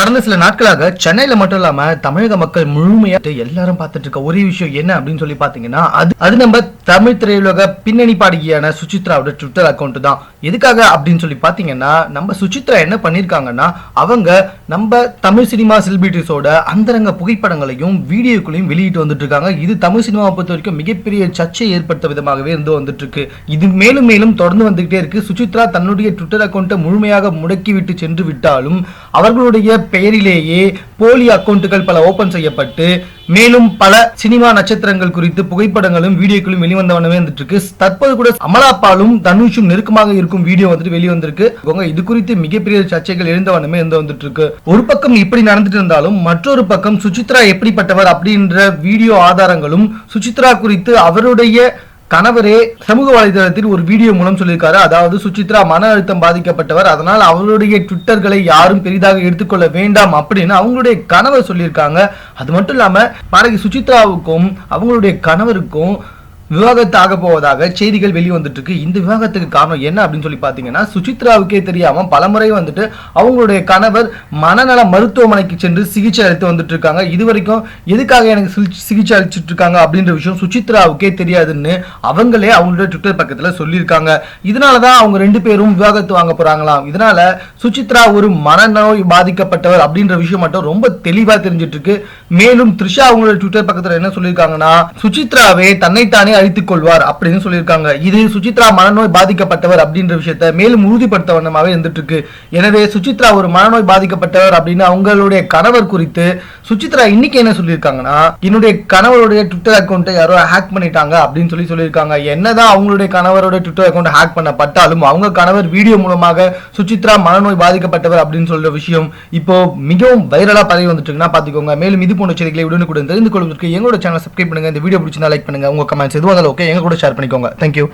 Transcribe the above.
கடந்த சில நாட்களாக சென்னையில மட்டும் இல்லாம தமிழக மக்கள் முழுமையா எல்லாரும் பார்த்துட்டு இருக்க ஒரே விஷயம் என்ன அப்படின்னு சொல்லி பாத்தீங்கன்னா அது அது நம்ம தமிழ் திரையுலக பின்னணி பாடகியான சுசித்ராவோட ட்விட்டர் அக்கௌண்ட் தான். எதுக்காக அப்படின்னு சொல்லி பாத்தீங்கன்னா நம்ம சுசித்ரா என்ன பண்ணிருக்காங்கன்னா அவங்க நம்ம தமிழ் சினிமா செலிபிரிட்டிஸோட அந்தரங்க புகைப்படங்களையும் வீடியோக்களையும் வெளியிட்டு வந்துட்டு இருக்காங்க. இது தமிழ் சினிமாவை பொறுத்த வரைக்கும் மிகப்பெரிய சர்ச்சை ஏற்படுத்த விதமாகவே இருந்து வந்துட்டு இருக்கு. இது மேலும் மேலும் தொடர்ந்து வந்துகிட்டே இருக்கு. சுசித்ரா தன்னுடைய ட்விட்டர் அக்கௌண்ட்டை முழுமையாக முடக்கிவிட்டு சென்று விட்டாலும் அவர்களுடைய பெயரிலேயே போலி அக்கவுண்டுகள் பல ஓபன் செய்யப்பட்டு மேலும் பல சினிமா நட்சத்திரங்கள் குறித்து புகைப்படங்களும் வீடியோக்களும் வெளிவந்த வண்ணமே வந்துட்டு இருக்கு. தற்போது கூட அமலாப்பாலும் தனுஷும் நெருக்கமாக இருக்கும் வீடியோ வந்துட்டு வெளிவந்திருக்கு உங்க இது குறித்து மிகப்பெரிய சர்ச்சைகள் எழுந்த வண்ணமே இருந்து வந்துட்டு இருக்கு. ஒரு பக்கம் இப்படி நடந்துட்டு இருந்தாலும் மற்றொரு பக்கம் சுசித்ரா எப்படிப்பட்டவர் அப்படின்ற வீடியோ ஆதாரங்களும் சுசித்ரா குறித்து அவருடைய கணவரே சமூக வலைதளத்தில் ஒரு வீடியோ மூலம் சொல்லியிருக்காரு. அதாவது சுசித்ரா மன அழுத்தம் பாதிக்கப்பட்டவர். அதனால் அவருடைய ட்விட்டர்களை யாரும் பெரிதாக எடுத்துக்கொள்ள வேண்டாம் அப்படின்னு அவங்களுடைய கணவர் சொல்லியிருக்காங்க. அது மட்டும் இல்லாமல் பாடகி சுசித்ராவுக்கும் அவங்களுடைய கணவருக்கும் விவாகரத்து ஆக போவதாக செய்திகள் வெளிவந்துட்டு இருக்கு இந்த விவாகத்துக்கு காரணம் என்ன அப்படின்னு சொல்லி பார்த்தீங்கன்னா சுசித்ராவுக்கே தெரியாம பலமுறை வந்துட்டு அவங்களுடைய கணவர் மனநல மருத்துவமனைக்கு சென்று சிகிச்சை அளித்து வந்துட்டு இருக்காங்க இது வரைக்கும் எதுக்காக எனக்கு சிகிச்சை- சிகிச்சை இருக்காங்க அப்படின்ற விஷயம் சுசித்ராவுக்கே தெரியாதுன்னு அவங்களே அவங்களுடைய ட்விட்டர் பக்கத்தில் சொல்லியிருக்காங்க. இதனால தான் அவங்க ரெண்டு பேரும் விவாகரத்து வாங்க போறாங்களாம். இதனால சுசித்ரா ஒரு மனநோய் பாதிக்கப்பட்டவர் அப்படின்ற விஷயம் மட்டும் ரொம்ப தெளிவாக தெரிஞ்சிட்டு இருக்கு மேலும் த்ரிஷா அவங்களோட ட்விட்டர் பக்கத்தில் என்ன சொல்லியிருக்காங்கன்னா சுசித்ராவே தன்னைத்தானே அழித்துக் கொள்வார் அப்படின்னு சொல்லியிருக்காங்க. இது சுசித்ரா மனநோய் பாதிக்கப்பட்டவர் அப்படின்ற விஷயத்த மேலும் உறுதிப்படுத்த வண்ணமாவே இருந்துட்டு இருக்கு எனவே சுசித்ரா ஒரு மனநோய் பாதிக்கப்பட்டவர் அப்படின்னு அவங்களுடைய கணவர் குறித்து சுசித்ரா இன்னைக்கு என்ன சொல்லியிருக்காங்கன்னா என்னுடைய கணவருடைய ட்விட்டர் அக்கௌண்ட்டை யாரோ ஹேக் பண்ணிட்டாங்க அப்படின்னு சொல்லி சொல்லியிருக்காங்க. என்னதான் அவங்களுடைய கணவரோட ட்விட்டர் அக்கௌண்ட் ஹேக் பண்ணப்பட்டாலும் அவங்க கணவர் வீடியோ மூலமாக சுசித்ரா மனநோய் பாதிக்கப்பட்டவர் அப்படின்னு சொல்ற விஷயம் இப்போ மிகவும் வைரலா பதவி வந்துட்டு பாத்துக்கோங்க. மேலும் இது போன்ற செய்திகளை உடனுக்குடன் தெரிந்து கொள்வதற்கு எங்களோட சேனல் சப்ஸ்கிரைப் பண்ணுங்க. இந்த வீடியோ பிடிச்சிருந்தா லைக் பண்ணுங்க. உங்க கமெண்ட்ஸ் எதுவாக ஓகே எங்க கூட ஷேர் பண்ணிக்கோங்க. தேங்க்யூ